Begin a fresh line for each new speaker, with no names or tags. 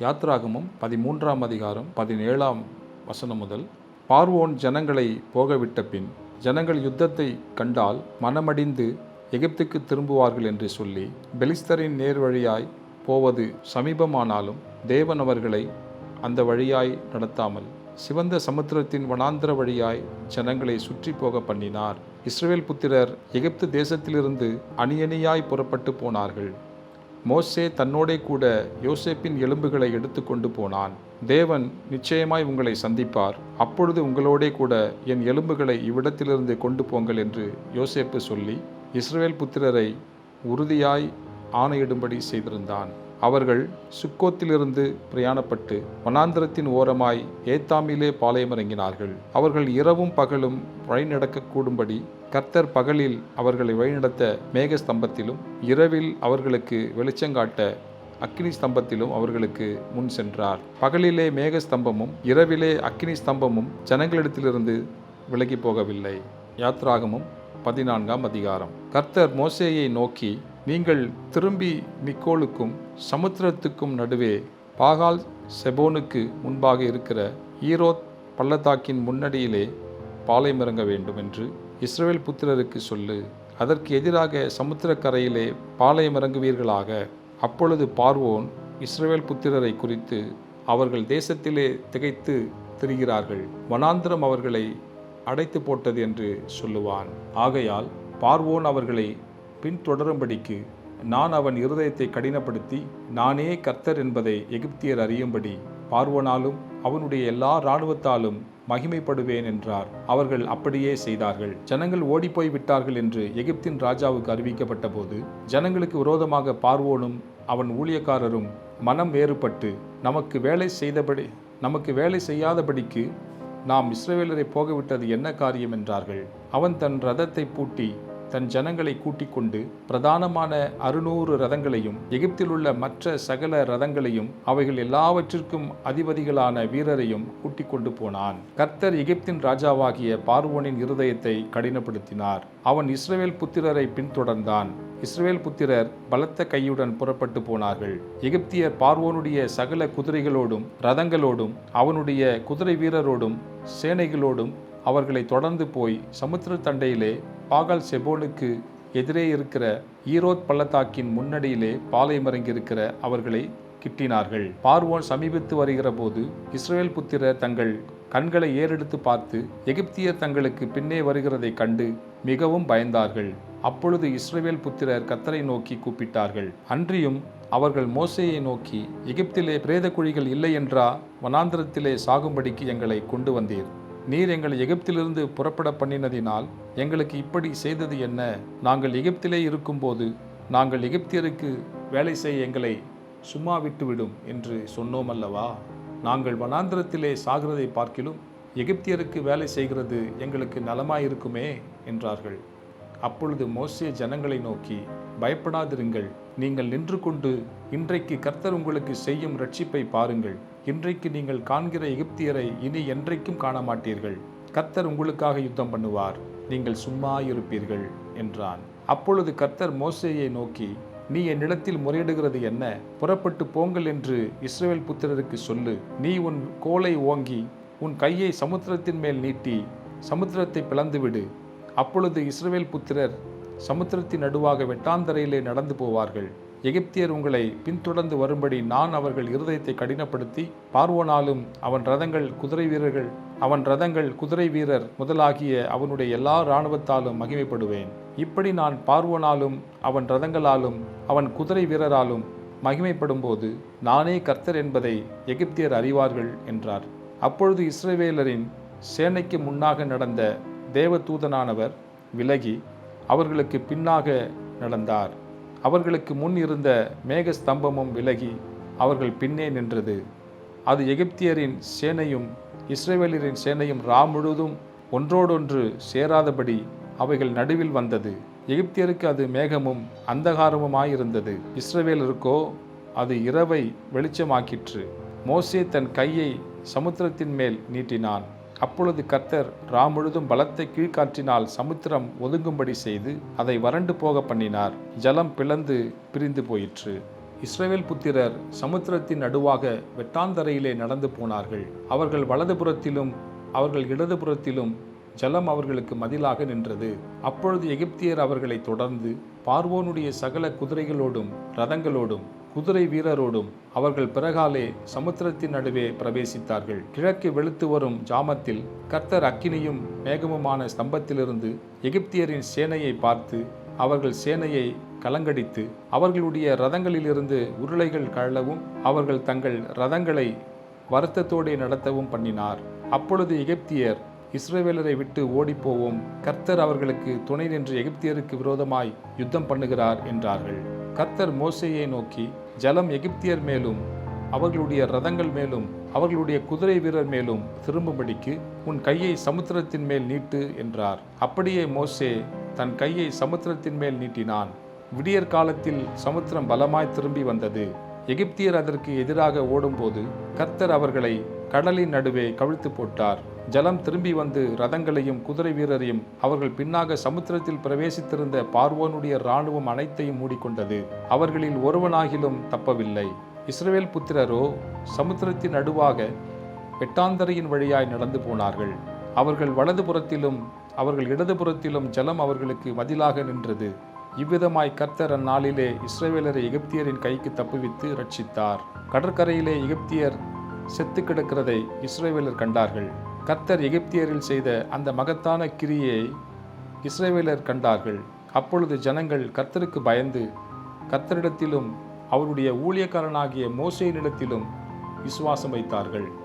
யாத்ராகமும் பதிமூன்றாம் அதிகாரம் பதினேழாம் வசனம் முதல் பார்வோன் ஜனங்களை போகவிட்ட பின் ஜனங்கள் யுத்தத்தை கண்டால் மனமடிந்து எகிப்துக்கு திரும்புவார்கள் என்று சொல்லி பெலிஸ்தரின் நேர் வழியாய் போவது சமீபமானாலும் தேவன் அவர்களை அந்த வழியாய் நடத்தாமல் சிவந்த சமுத்திரத்தின் வனாந்திர வழியாய் ஜனங்களை சுற்றி போக பண்ணினார். இஸ்ரவேல் புத்திரர் எகிப்து தேசத்திலிருந்து அணியணியாய் புறப்பட்டு போனார்கள். மோசே தன்னோடே கூட யோசேப்பின் எலும்புகளை எடுத்துக்கொண்டு போனான். தேவன் நிச்சயமாய் உங்களை சந்திப்பார். அப்பொழுது உங்களோடே கூட என் எலும்புகளை இவ்விடத்திலிருந்து கொண்டு போங்கள் என்று யோசேப்பு சொல்லி இஸ்ரவேல் புத்திரரை உறுதியாய் ஆணையிடும்படி செய்திருந்தான். அவர்கள் சுக்கோத்திலிருந்து பிரயாணப்பட்டு வனாந்திரத்தின் ஓரமாய் ஏத்தாமிலே பாளையமிறங்கினார்கள். அவர்கள் இரவும் பகலும் வழிநடக்கக்கூடும்படி கர்த்தர் பகலில் அவர்களை வழிநடத்த மேக ஸ்தம்பத்திலும் இரவில் அவர்களுக்கு வெளிச்சங்காட்ட அக்கினி ஸ்தம்பத்திலும் அவர்களுக்கு முன் சென்றார். பகலிலே மேக ஸ்தம்பமும் இரவிலே அக்கினி ஸ்தம்பமும் ஜனங்களிடத்திலிருந்து விலகி போகவில்லை. யாத்ராகமும் பதினான்காம் அதிகாரம். கர்த்தர் மோசேயை நோக்கி நீங்கள் திரும்பி மிக்கோலுக்கும் சமுத்திரத்துக்கும் நடுவே பாகால் செபோனுக்கு முன்பாக இருக்கிற ஈரோத் பள்ளத்தாக்கின் முன்னடியிலே பாலைமிறங்க வேண்டும் என்று இஸ்ரேல் புத்திரருக்கு சொல்லு. அதற்கு எதிராக சமுத்திரக்கரையிலே பாலைமிறங்குவீர்களாக அப்பொழுது பார்வோன் இஸ்ரேல் புத்திரரை குறித்து அவர்கள் தேசத்திலே திகைத்து திரிகிறார்கள். வனாந்திரம் அவர்களை அடைத்து போட்டது என்று சொல்லுவான். ஆகையால் பார்வோன் அவர்களை பின்தொடரும்படிக்கு நான் அவன் இருதயத்தை கடினப்படுத்தி நானே கர்த்தர் என்பதை எகிப்தியர் அறியும்படி பார்வோனாலும் அவனுடைய எல்லா இராணுவத்தாலும் மகிமைப்படுவேன் என்றார். அவர்கள் அப்படியே செய்தார்கள். ஜனங்கள் ஓடிப்போய் விட்டார்கள் என்று எகிப்தின் ராஜாவுக்கு அறிவிக்கப்பட்ட போது ஜனங்களுக்கு விரோதமாக பார்வோனும் அவன் ஊழியக்காரரும் மனம் வேறுபட்டு நமக்கு வேலை செய்தபடி நமக்கு வேலை செய்யாதபடிக்கு நாம் இஸ்ரவேலரை போகவிட்டது என்ன காரியம்? என்றார்கள். அவன் தன் ரதத்தை பூட்டி தன் ஜனங்களை கூட்டிக் கொண்டு பிரதானமான அறுநூறு ரதங்களையும் எகிப்தில் உள்ள மற்ற சகல ரதங்களையும் அவைகள் எல்லாவற்றிற்கும் அதிபதிகளான வீரரையும் கூட்டிக் கொண்டு போனான். கர்த்தர் எகிப்தின் ராஜாவாகிய பார்வோனின் இருதயத்தை கடினப்படுத்தினார். அவன் இஸ்ரவேல் புத்திரரை பின்தொடர்ந்தான். இஸ்ரேல் புத்திரர் பலத்த கையுடன் புறப்பட்டு போனார்கள். எகிப்தியர் பார்வோனுடைய சகல குதிரைகளோடும் ரதங்களோடும் அவனுடைய குதிரை வீரரோடும் சேனைகளோடும் அவர்களை தொடர்ந்து போய் சமுத்திர தண்டையிலே பாகால் செபோனுக்கு எதிரே இருக்கிற ஈரோத் பள்ளத்தாக்கின் முன்னடியிலே பாலைமறங்கியிருக்கிற அவர்களை கிட்டினார்கள். பார்வோன் சமீபித்து வருகிற போது இஸ்ரேல் புத்திரர் தங்கள் கண்களை ஏறெடுத்து பார்த்து எகிப்தியர் தங்களுக்கு பின்னே வருகிறதை கண்டு மிகவும் பயந்தார்கள். அப்பொழுது இஸ்ரேல் புத்திரர் கத்தரை நோக்கி கூப்பிட்டார்கள். அன்றியும் அவர்கள் மோசையை நோக்கி எகிப்திலே பிரேத குழிகள் இல்லை என்றா? வனாந்திரத்திலே சாகும்படிக்கு எங்களை கொண்டு வந்தீர். நீர் எங்களை எகிப்திலிருந்து புறப்பட பண்ணினதினால் எங்களுக்கு இப்படி செய்தது என்ன? நாங்கள் எகிப்திலே இருக்கும்போது நாங்கள் எகிப்தியருக்கு வேலை செய்ய எங்களை சும்மா விட்டுவிடும் என்று சொன்னோம் அல்லவா? நாங்கள் வனாந்திரத்திலே சாகிறதை பார்க்கிலும் எகிப்தியருக்கு வேலை செய்கிறது எங்களுக்கு நலமாயிருக்குமே என்றார்கள். அப்பொழுது மோசே ஜனங்களை நோக்கி பயப்படாதிருங்கள் நீங்கள் நின்று கொண்டு இன்றைக்கு கர்த்தர் உங்களுக்கு செய்யும் ரட்சிப்பை பாருங்கள். இன்றைக்கு நீங்கள் காண்கிற எகிப்தியரை இனி என்றைக்கும் காண மாட்டீர்கள் கர்த்தர் உங்களுக்காக யுத்தம் பண்ணுவார். நீங்கள் சும்மா இருப்பீர்கள் என்றான். அப்பொழுது கர்த்தர் மோசேயை நோக்கி நீ என்னிடத்தில் முறையிடுகிறது என்ன? புறப்பட்டு போங்கள் என்று இஸ்ரேல் புத்திரருக்கு சொல்லு. நீ உன் கோலை ஓங்கி உன் கையை சமுத்திரத்தின் மேல் நீட்டி சமுத்திரத்தை பிளந்துவிடு. அப்பொழுது இஸ்ரேல் புத்திரர் சமுத்திரத்தின் நடுவாக வெட்டாந்தரையிலே நடந்து போவார்கள். எகிப்தியர் உங்களை பின்தொடர்ந்து வரும்படி நான் அவர்கள் இருதயத்தை கடினப்படுத்தி பார்வோனாலும் அவன் ரதங்கள் குதிரை வீரர்கள் அவன் ரதங்கள் குதிரை வீரர் முதலாகிய அவனுடைய எல்லா இராணுவத்தாலும் மகிமைப்படுவேன். இப்படி நான் பார்வோனாலும் அவன் ரதங்களாலும் அவன் குதிரை வீரராலும் மகிமைப்படும்போது நானே கர்த்தர் என்பதை எகிப்தியர் அறிவார்கள் என்றார். அப்பொழுது இஸ்ரவேலரின் சேனைக்கு முன்னாக நடந்த தேவதூதனானவர் விலகி அவர்களுக்கு பின்னாக நடந்தார். அவர்களுக்கு முன் இருந்த மேக ஸ்தம்பமும் விலகி அவர்கள் பின்னே நின்றது. அது எகிப்தியரின் சேனையும் இஸ்ரேவேலரின் சேனையும் ரா முழுதும் ஒன்றோடொன்று சேராதபடி அவைகள் நடுவில் வந்தது. எகிப்தியருக்கு அது மேகமும் அந்தகாரமுமாயிருந்தது. இஸ்ரவேலருக்கோ அது இரவை வெளிச்சமாக்கிற்று. மோசே தன் கையை சமுத்திரத்தின் மேல் நீட்டினான். அப்பொழுது கர்த்தர் ரா முழுதும் பலத்தை கீழ்காற்றினால் சமுத்திரம் ஒதுங்கும்படி செய்து அதை வறண்டு போக பண்ணினார். ஜலம் பிளந்து பிரிந்து போயிற்று. இஸ்ரேல் புத்திரர் சமுத்திரத்தின் நடுவாக வெட்டாந்தரையிலே நடந்து போனார்கள். அவர்கள் வலதுபுறத்திலும் அவர்கள் இடதுபுறத்திலும் ஜலம் அவர்களுக்கு மதிலாக நின்றது. அப்பொழுது எகிப்தியர் அவர்களை தொடர்ந்து பார்வோனுடைய சகல குதிரைகளோடும் ரதங்களோடும் குதிரை வீரரோடும் அவர்கள் பிறகாலே சமுத்திரத்தின் நடுவே பிரவேசித்தார்கள். கிழக்கு வெளுத்து வரும் ஜாமத்தில் கர்த்தர் அக்கினியும் மேகமுமான ஸ்தம்பத்திலிருந்து எகிப்தியரின் சேனையை பார்த்து அவர்கள் சேனையை கலங்கடித்து அவர்களுடைய ரதங்களிலிருந்து உருளைகள் கழலவும் அவர்கள் தங்கள் ரதங்களை வருத்தத்தோடே நடத்தவும் பண்ணினார். அப்பொழுது எகிப்தியர் இஸ்ரேவேலரை விட்டு ஓடிப்போவோம். கர்த்தர் அவர்களுக்கு துணை நின்று எகிப்தியருக்கு விரோதமாய் யுத்தம் பண்ணுகிறார் என்றார்கள். கர்த்தர் மோசேயை நோக்கி ஜலம் எகிப்தியர் மேலும் அவர்களுடைய ரதங்கள் மேலும் அவர்களுடைய குதிரை வீரர் மேலும் திரும்பும்படிக்கு உன் கையை சமுத்திரத்தின் மேல் நீட்டு என்றார். அப்படியே மோசே தன் கையை சமுத்திரத்தின் மேல் நீட்டினான். விடியற் காலத்தில் சமுத்திரம் பலமாய் திரும்பி வந்தது. எகிப்தியர் அதற்கு எதிராக ஓடும்போது கர்த்தர் அவர்களை கடலின் நடுவே கவிழ்த்து போட்டார். ஜலம் திரும்பி வந்து ரதங்களையும் குதிரை வீரரையும் அவர்கள் பின்னாக சமுத்திரத்தில் பிரவேசித்திருந்த பார்வோனுடைய இராணுவம் அனைத்தையும் மூடிக்கொண்டது. அவர்களில் ஒருவனாகிலும் தப்பவில்லை. இஸ்ரவேல் புத்திரரோ சமுத்திரத்தின் நடுவாக வெட்டாந்தரையின் வழியாய் நடந்து போனார்கள். அவர்கள் வலதுபுறத்திலும் அவர்கள் இடதுபுறத்திலும் ஜலம் அவர்களுக்கு மதிலாக நின்றது. இவ்விதமாய் கர்த்தர் அந்நாளிலே இஸ்ரவேலரை எகிப்தியரின் கைக்கு தப்புவித்து ரட்சித்தார் கடற்கரையிலே எகிப்தியர் செத்து கிடக்கிறதை இஸ்ரேவேலர் கண்டார்கள். கத்தர் எகிப்தியரில் செய்த அந்த மகத்தான கிரியை இஸ்ரேவேலர் கண்டார்கள். அப்பொழுது ஜனங்கள் கர்த்தருக்கு பயந்து கத்தரிடத்திலும் அவருடைய ஊழியக்காரனாகிய மோசையினிடத்திலும் விசுவாசம் வைத்தார்கள்.